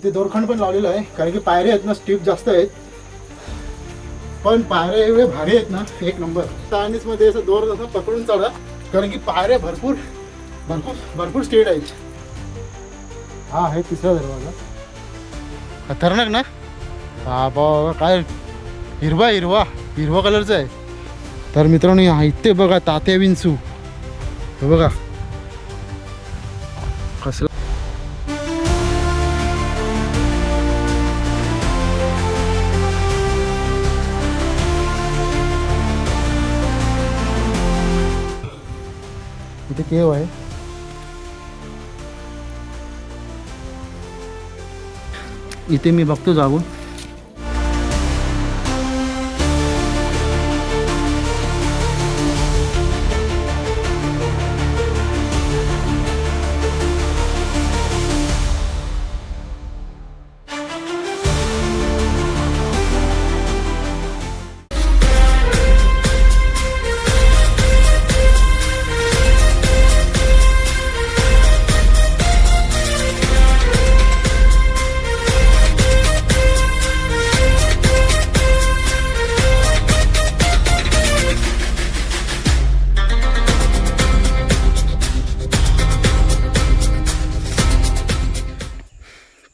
इथे दोरखंड पण लावलेलं आहे कारण की पायऱ्या आहेत ना स्टीप जास्त आहेत. पण पायऱ्या एवढे भारी आहेत ना एक नंबर. चायनीजमध्ये असं दोर असं पकडून चढा कारण की पायऱ्या भरपूर भरपूर भरपूर स्टेट आहेत. हा आहे तिसरा दरवाजा. खतरनाक ना? हा बाबा काय? हिरवा हिरवा. हिरवा कलरचा आहे. तर मित्रांनो इथे बघा तात्या विंचू. हे बघा. इथे केव आहे. इथे मी बघतो जागून.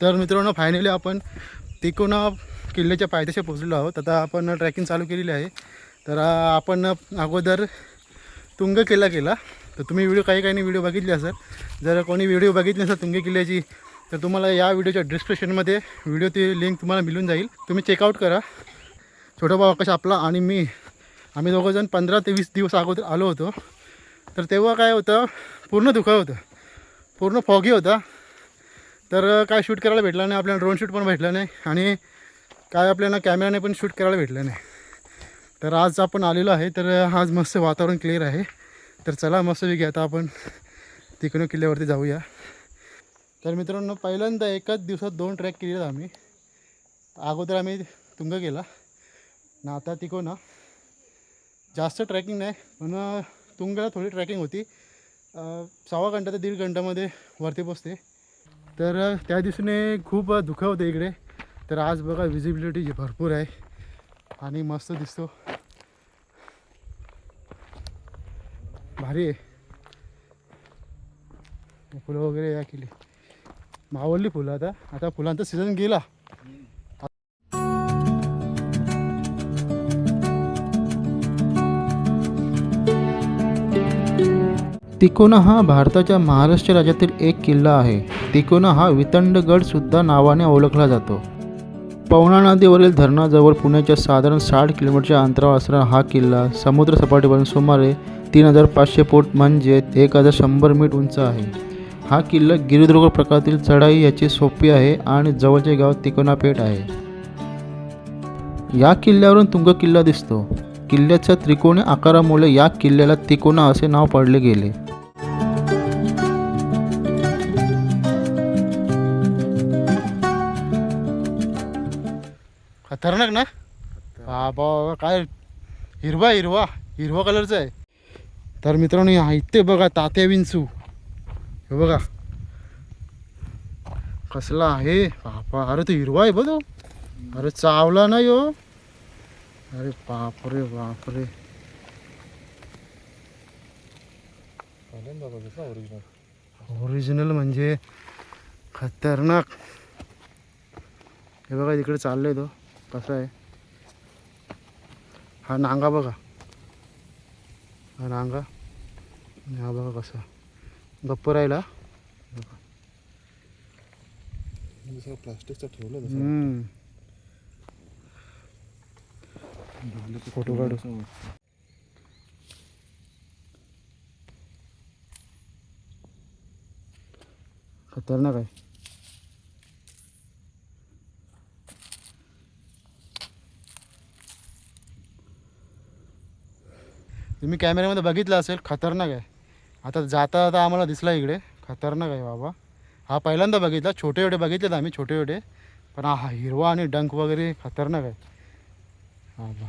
तर मित्रांनो फायनली आपण तिकोना किल्ल्याच्या पायथ्याशी पोचलेलो आहोत. आता आपण ट्रॅकिंग चालू केलेली आहे. तर आपण अगोदर तुंग किल्ला केला. तर तुम्ही व्हिडिओ काही काही व्हिडिओ बघितले असेल. जर कोणी व्हिडिओ बघितले असेल तुंग किल्ल्याची तर तुम्हाला या व्हिडिओच्या डिस्क्रिप्शनमध्ये व्हिडिओची लिंक तुम्हाला मिळून जाईल. तुम्ही चेकआउट करा. छोटा भाऊ आकाश आपला आणि मी. आम्ही दोघंजण पंधरा ते वीस दिवस अगोदर आलो होतो. तर तेव्हा काय होतं? पूर्ण धुकं होतं. पूर्ण फॉगी होता. तर काय शूट करायला भेटलं नाही आपल्याला ड्रोन शूट पण भेटलं नाही आणि काय आपल्याला कॅमेराने पण शूट करायला भेटलं नाही. तर आज आपण आलेलो आहे तर आज मस्त वातावरण क्लिअर आहे. तर चला मस्त वेगळी आता आपण तिकडून किल्ल्यावरती जाऊया. तर मित्रांनो पहिल्यांदा एकाच दिवसात दोन ट्रॅक केलेत आम्ही. अगोदर आम्ही तुंग केला. ना आता तिको ना जास्त ट्रॅकिंग नाही पण तुंगला थोडी ट्रॅकिंग होती. सव्वा घंटा ते दीड घंटामध्ये वरती पोचते तर त्या दिवशीने खूप अ, इकडे. तर आज बघा विजिबिलिटी भरपूर आहे. आणि मस्त दिसतो. भारी आहे. फुलं वगैरे या केली मावळली फुलं आता. आता फुलांचा सीझन गेला. तिकोना हा भारताच्या महाराष्ट्र राज्यातील एक किल्ला आहे. तिकोना हा वितंडगडसुद्धा नावाने ओळखला जातो. पवना नदीवरील धरणाजवळ पुण्याच्या साधारण साठ किलोमीटरच्या अंतरावर असणारा हा किल्ला समुद्रसपाटीवरून सुमारे तीन हजार पाचशे फूट म्हणजे एक हजार शंभर मीट उंच आहे. हा किल्ला गिरिदुर्ग प्रकारातील चढाई याची सोपी आहे आणि जवळचे गाव तिकोना पेठ आहे. या किल्ल्यावरून तुंग किल्ला दिसतो. किल्ल्याच्या त्रिकोणी आकारामुळे या किल्ल्याला तिकोना असे नाव पडले गेले. खतरनाक ना? बाबा काय हिरवा हिरवा हिरवा कलरचा आहे. तर मित्रांनो हा इथे बघा तात्या विंचू. हे बघा. कसला आहे? बापा अरे तो हिरवा आहे बघ तो. अरे चावला नाही हो अरे बापरे बापरे. ओरिजिनल म्हणजे खतरनाक. हे बघा इकडे चाललंय तो. कसा आहे? हा नांगा बघा. हा नांगा. हा बघा कसा. गप्प राहिला. प्लास्टिकचं ठेवलं हम्म. फोटो काढू. खतरनाक आहे. तुम्ही कॅमेऱ्यामध्ये बघितलं असेल खतरनाक आहे. आता जाता जाता आम्हाला दिसला इकडे. खतरनाक आहे बाबा. हा पहिल्यांदा बघितला छोटे छोटे बघितलेत आम्ही छोटे छोटे पण हा हिरवा आणि डंक वगैरे खतरनाक आहे. हा बा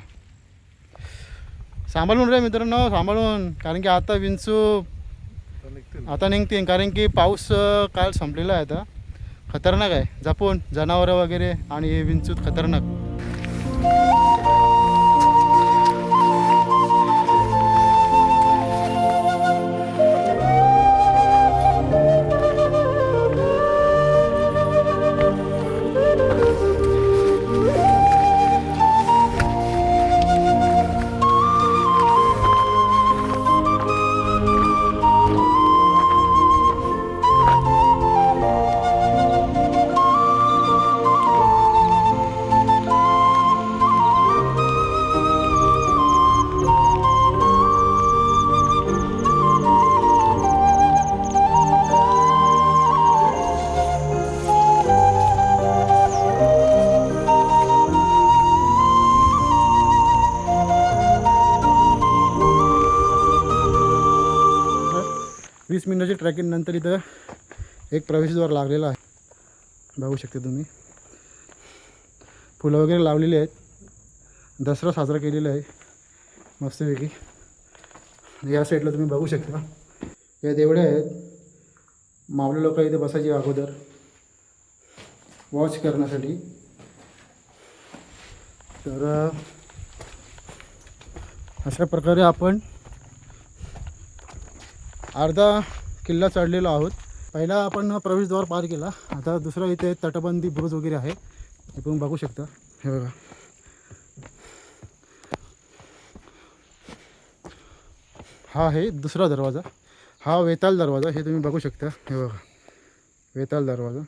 सांभाळून रे मित्रांनो सांभाळून. कारण की आता विंचू आता निघतील. कारण की पाऊस काल संपलेला आहे आता. खतरनाक आहे. जपून जनावरं वगैरे आणि हे विंचूत खतरनाक. वीस ट्रॅकिंगनंतर ट्रॅकिंग नंतर इथं एक प्रवेशद्वार लागलेला आहे. बघू शकता तुम्ही. फुलं वगैरे लावलेली आहेत. दसरा साजरा केलेला आहे. मस्तपैकी. या साईडला तुम्ही बघू शकता. या देवड्या आहेत. मावले लोक इथे बसायचे अगोदर. वॉच करण्यासाठी. तर अशा प्रकारे आपण अर्धा किल्ला चढलेलो आहोत. पहिला आपण प्रवेशद्वार पार केला. आता दुसरा इथे तटबंदी बुरुज वगैरे आहे. हे पण बघू शकता. हे बघा. हा आहे दुसरा दरवाजा. हा वेताल दरवाजा. हे तुम्ही बघू शकता. हे बघा. वेताल दरवाजा.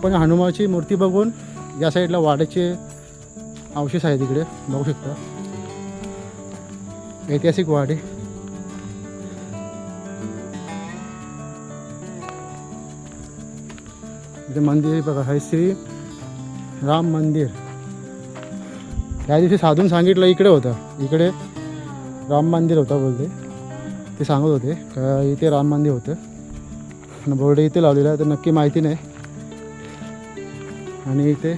आपण हनुमानची मूर्ती बघून या साईडला वाड्याचे अवशेष आहे तिकडे बघू शकता. ऐतिहासिक वाडे. इथे मंदिर बघा हे श्री राम मंदिर. त्या दिवशी साधून सांगितलं इकडे होतं. इकडे राम मंदिर होतं बोलते. ते सांगत होते का इथे राम मंदिर होतं. बोर्ड इथे लावलेलं तर नक्की माहिती नाही. आणि इथे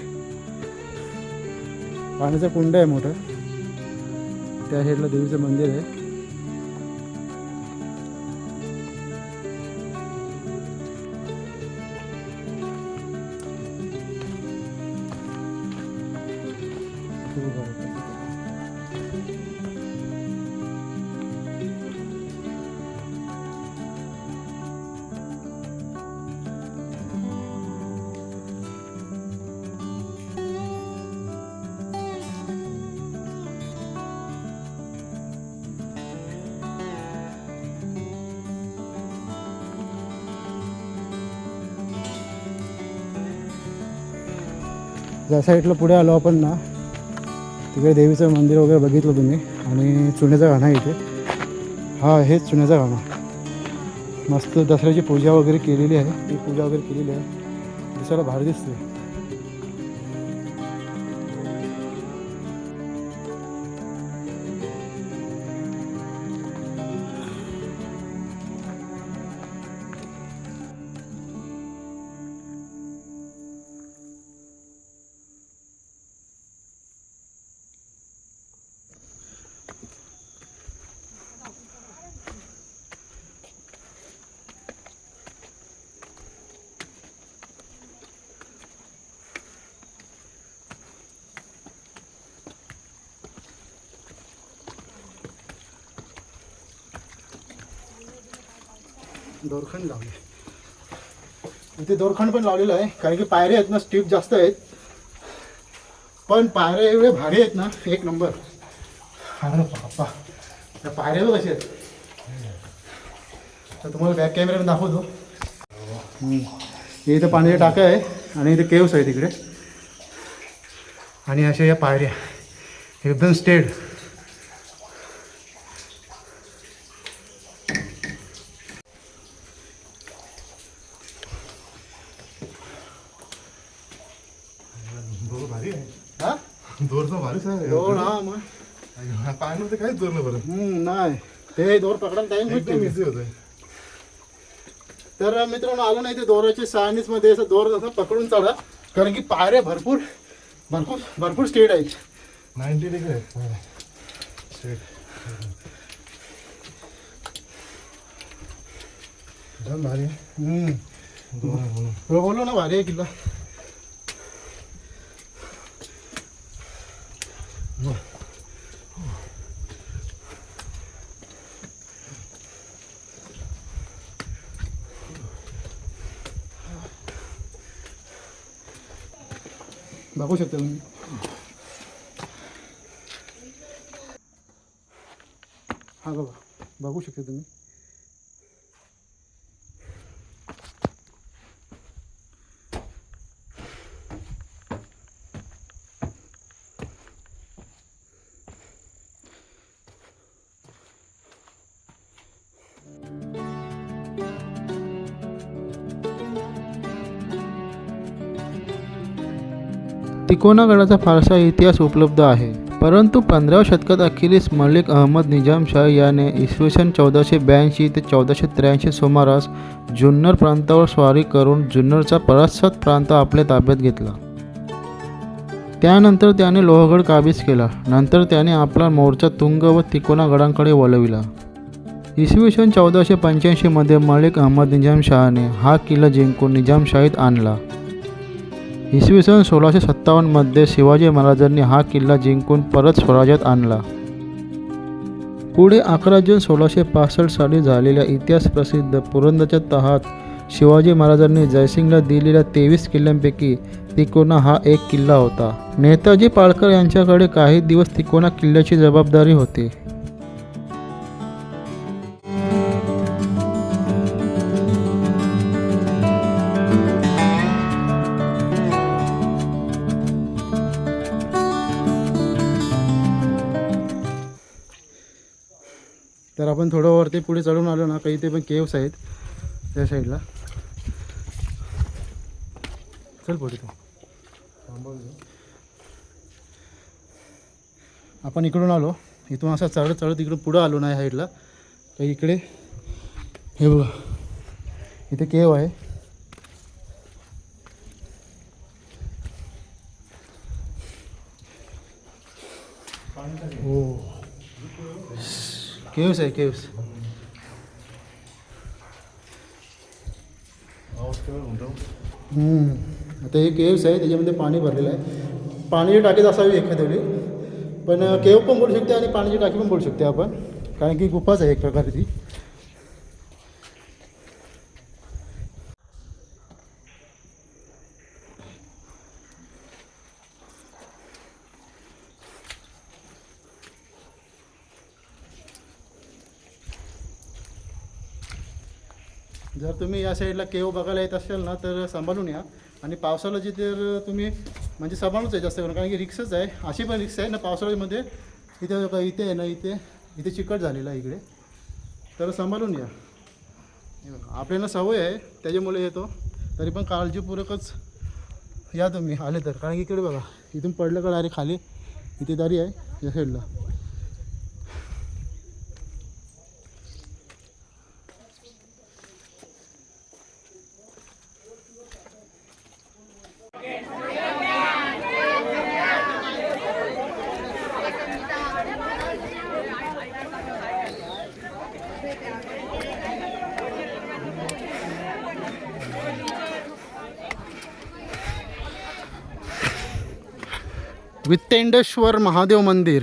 पाण्याचा कुंड आहे मोठं. त्या साईडला देवीचं मंदिर आहे. त्या साईडला पुढे आलो आपण ना तिकडे देवीचं मंदिर वगैरे बघितलं तुम्ही आणि चुन्याचा घाणा इथे. हा हेच चुन्याचा घाणा मस्त दसऱ्याची पूजा वगैरे केलेली आहे. ती पूजा वगैरे केलेली आहे. दिसायला भारी दिसते दोरखंड लावले. इथे दोरखंड पण लावलेलं आहे कारण की पायऱ्या आहेत ना स्टीप जास्त आहेत. पण पायऱ्या एवढे भारी आहेत ना एक नंबर. अरे बापा त्या पायऱ्या कसे आहेत. तर तुम्हाला बॅक कॅमेऱ्याने दाखवतो. हे इथं पाण्याची टाका आहे आणि इथे केव्स आहे तिकडे आणि अशा या पायऱ्या. एकदम स्टेड दोर भारी आहे हा दोर तर भारीच आहे दोन हा मग पाय नव्हते काहीच दोर नाही बरं. हम्म, नाही. ते दोर पकडायला टाईम एकदम भेटते. इझी होतं तर मित्रांनो आलो नाही ते दोराच्या सायन्समध्ये असं दोर असं पकडून चढा. कारण की पायऱ्या भरपूर भरपूर भरपूर स्टेड आहेत. नाईन्टी डिग्री आहे. स्ट्रेट भारी आहे. हम्म. दोर आहे म्हणून. बोललो ना भारी आहे किल्ला. बघू शकता तुम्ही हा बघा बघू शकता तुम्ही तिकोना तिकोनागडाचा फारसा इतिहास उपलब्ध आहे. परंतु पंधराव्या शतकात अखेरीस मलिक अहमद निजामशाह याने इसवी सन चौदाशे ब्याऐंशी ते चौदाशे त्र्याऐंशी सुमारास जुन्नर प्रांतावर स्वारी करून जुन्नरचा परसत प्रांत आपल्या ताब्यात घेतला. त्यानंतर त्याने लोहगड काबीज केला. नंतर त्याने आपला मोर्चा तुंग व तिकोनागडांकडे वळविला. इसवी सन चौदाशे पंच्याऐंशीमध्ये मलिक अहमद निजामशहाने हा किल्ला जिंकून निजामशाहीत आणला. इसवी सन सोळाशे सत्तावन्नमध्ये शिवाजी महाराजांनी हा किल्ला जिंकून परत स्वराज्यात आणला. पुढे अकरा जून सोळाशे पासष्ट साली झालेल्या इतिहास प्रसिद्ध पुरंदरच्या तहात शिवाजी महाराजांनी जयसिंगला दिलेल्या तेवीस किल्ल्यांपैकी तिकोना हा एक किल्ला होता. नेताजी पाळकर यांच्याकडे काही दिवस तिकोना किल्ल्याची जबाबदारी होती. आपण थोडं वरती पुढे चढून आलो ना काही ते पण केव्स आहेत त्या साईडला चल पुढे तू. आपण इकडून आलो. इथून असं चढत चढत इकडून पुढं आलो ना या साईडला काही इकडे हे बघा इथे केव आहे. हो. केव्स आहे केव्स आता हे केव्स आहे त्याच्यामध्ये पाणी भरलेलं आहे. पाण्याची टाकीच असावी एखाद्या वेळी पण केव पण बोलू शकते आणि पाण्याची टाकी पण बोलू शकते आपण. कारण की गुफाच आहे एक प्रकारे जर तुम्ही या साईडला केव बघायला येत असाल ना तर सांभाळून या. आणि पावसाळ्याची तर तुम्ही म्हणजे सांभाळूच आहे जास्त करून कारण की रिक्सच आहे. अशी पण रिक्स आहे ना पावसाळ्यामध्ये इथे इथे आहे ना इथे इथे चिकट झालेलं आहे इकडे. तर सांभाळून या. बघा, आपल्याला सवय आहे त्याच्यामुळे येतो. तरी पण काळजीपूर्वकच या तुम्ही आले तर. कारण की इकडे बघा इथून पडलं का डायरेक्ट खाली इथे दारी आहे या साईडला. वित्तेंडेश्वर महादेव मंदिर.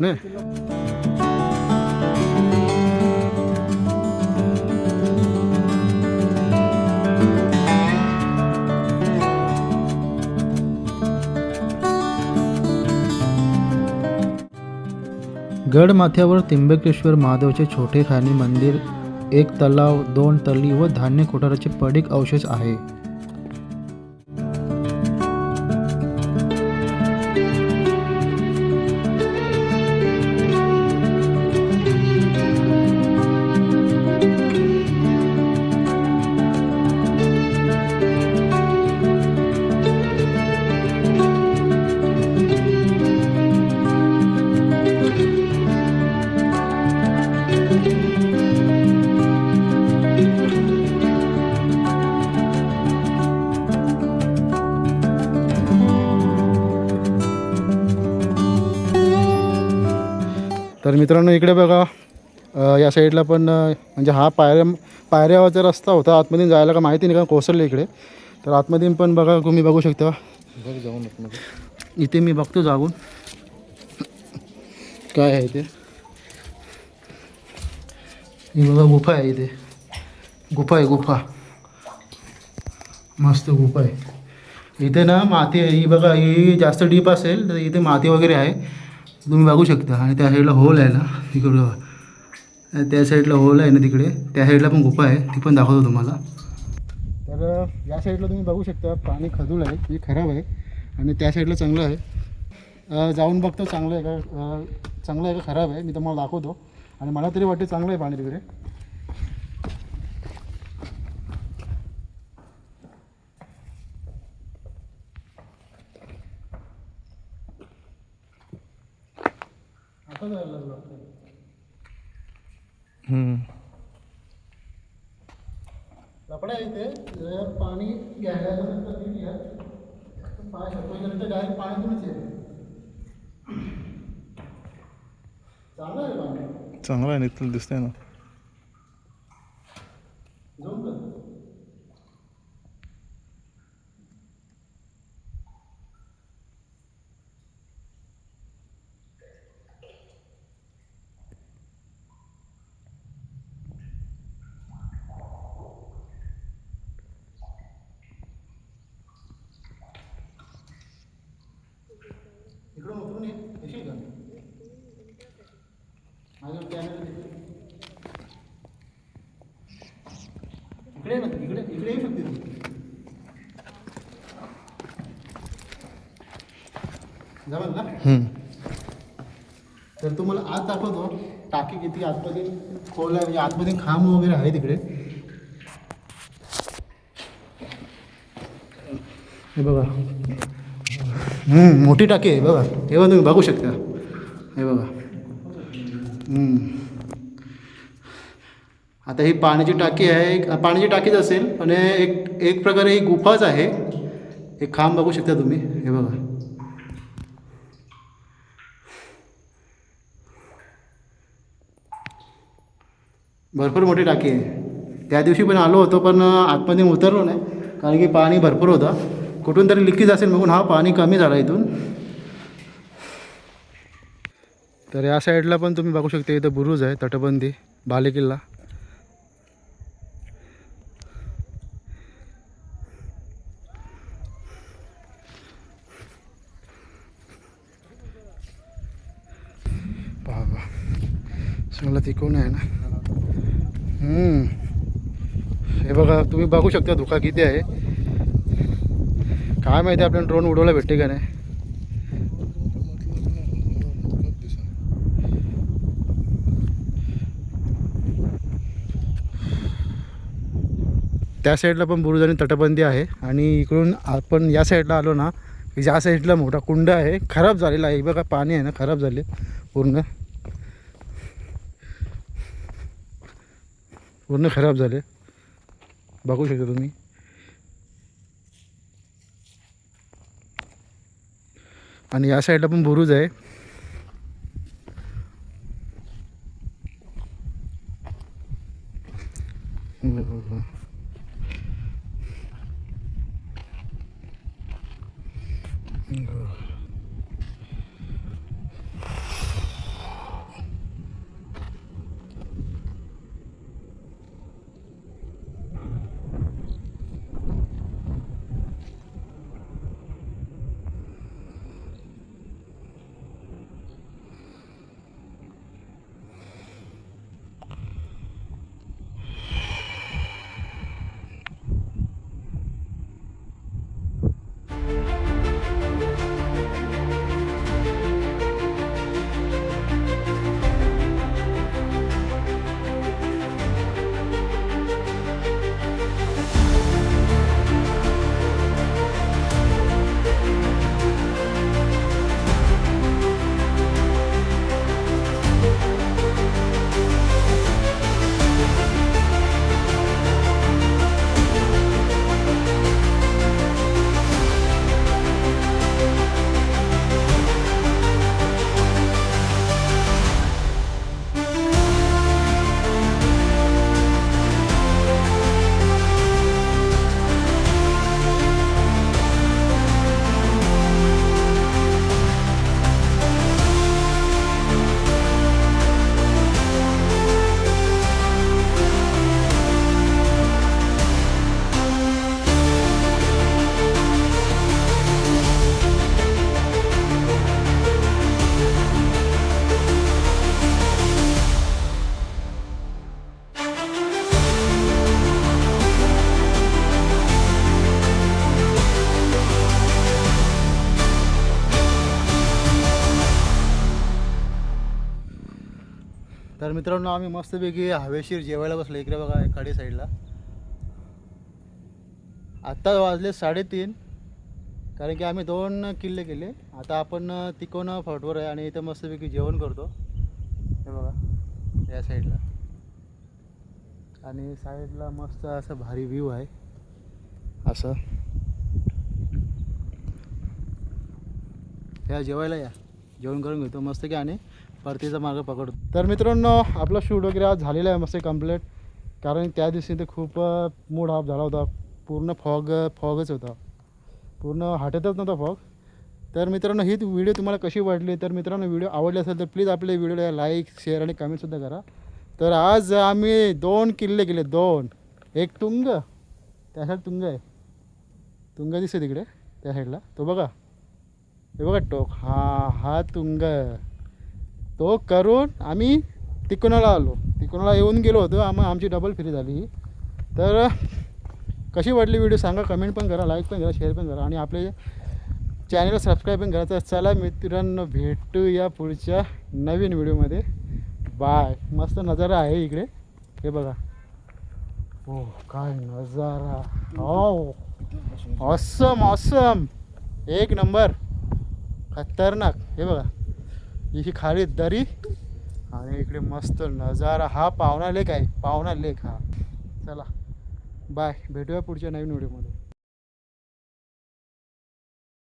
नाही गड त्र्यंबकेश्वर महादेवचे छोटे खाणी मंदिर एक तलाव दोन तली व धान्य कोठाराचे पडीक अवशेष आहे. तर मित्रांनो इकडे बघा. या साईडला पण म्हणजे हा पायऱ्या पायऱ्यावरचा रस्ता होता आतमध्ये जायला का माहिती नाही का कोसळले इकडे. तर आतमध्ये पण बघा तुम्ही बघू शकता. जाऊन इथे मी बघतो जागून. काय आहे इथे ही बघा गुफा आहे इथे. गुफा आहे गुफा. मस्त गुफा आहे. इथे ना माती आहे ही बघा ही जास्त डीप असेल तर इथे माती वगैरे आहे. तुम्ही बघू शकता. आणि त्या साईडला होल आहे ना तिकडं. त्या साईडला होल आहे ना तिकडे. त्या साईडला पण गुफा आहे. ती पण दाखवतो तुम्हाला. तर या साईडला तुम्ही बघू शकता पाणी खदूळ आहे. हे खराब आहे. आणि त्या साईडला चांगलं आहे. जाऊन बघतो चांगलं आहे का? चांगलं आहे का खराब आहे? मी तुम्हाला दाखवतो. आणि मला तरी वाटते चांगलं आहे पाणी तिकडे. आता जायला लागलो आपण. लपडा आहे इथे. जर पाणी घ्यायला गेलं तर नीट घ्या. पाय शकतो डायरेक्ट पाण्यातूनच येईल चांगलं आहे पाणी. चांगला आहे नितल दिसतंय ना जाऊन कर इकडून उतरून ये येशील का माझ्या कॅमेरा इकडे ये ना तू, इकडे इकडे येऊ शकते तू जमेल ना आज आत दाखवतो. टाकी किती आतमध्ये खोल आहे म्हणजे आतमध्ये खांब वगैरे आहे तिकडे. हे बघा. हम्म, मोठी टाकी आहे बघा. हे बघा तुम्ही बघू शकता. हे बघा. आता ही पाण्याची टाकी आहे एक- पाण्याची टाकीच असेल पण एक एक प्रकारे ही गुफाच आहे. एक खांब बघू शकता तुम्ही. हे बघा. भरपूर मोठी टाकी आहे. त्या दिवशी पण आलो होतो पण आतमध्ये उतरलो नाही. कारण की पाणी भरपूर होतं. कुठून तरी लिकेज असेल बघून हा पाणी कमी झाला इथून. तर या साईडला पण तुम्ही बघू शकता इथं बुरुज आहे तटबंदी बालेकिल्ला. बाबा चांगला तिकून आहे ना. हे बघा तुम्ही बघू शकता धुका किती आहे. काय माहिती आपल्याला ड्रोन उडवला भेटते का नाही? त्या साईडला पण बुरुज आणि तटबंदी आहे. आणि इकडून आपण या साईडला आलो ना की ज्या साईडला मोठा कुंड आहे खराब झालेला आहे. बघा पाणी आहे ना खराब झाले पूर्ण. पूर्ण खराब झाले बघू शकता तुम्ही आणि या साईडला पण बुरुज आहे Oh. मित्रांनो आम्ही मस्तपैकी हवेशीर जेवायला बसलो इकडे बघा खाडी साईडला आत्ता वाजले साडेतीन कारण की आम्ही दोन किल्ले केले. आता आपण तिकोन फॉटवर आहे आणि इथं मस्तपैकी जेवण करतो. हे बघा या साईडला आणि साईडला मस्त असं भारी व्ह्यू आहे. असं. या जेवायला या. जेवण करून घेतो मस्त की आणि परतीचा मार्ग पकडतो तर मित्रांनो आपला शूट वगैरे आज झालेला आहे मस्त कंप्लीट कारण त्या दिवशी ते खूप मूड ऑफ झाला होता. पूर्ण फॉग फॉगच होता. पूर्ण हाटतच नव्हता फॉग तर मित्रांनो ही व्हिडिओ तुम्हाला कशी वाटली? तर मित्रांनो व्हिडिओ आवडली असेल तर प्लीज आपल्या व्हिडिओला लाईक शेअर आणि कमेंटसुद्धा करा. तर आज आम्ही दोन किल्ले केले. दोन. एक तुंग त्या साईड तुंग आहे. तुंग दिसते तिकडे त्या साईडला तो बघा. हे बघा टोक. हा हा तुंग. तो करून आम्ही तिकोणाला आलो. तिकोणाला येऊन गेलो होतो. आम आमची डबल फ्री झाली. तर कशी वाटली व्हिडिओ सांगा. कमेंट पण करा लाईक पण करा शेअर पण करा आणि आपले चॅनलला सबस्क्राईब पण करा तर चला मित्रांनो भेटूया पुढच्या नवीन व्हिडिओमध्ये बाय मस्त नजारा आहे इकडे. हे बघा. हो काय नजारा. हो ऑसम ऑसम एक नंबर खतरनाक. हे बघा. ही खाली दरी. आणि इकडे मस्त नजारा. हा पावना लेक आहे. पावना लेक हा. चला. बाय भेटूया पुढच्या नवीन व्हिडिओमध्ये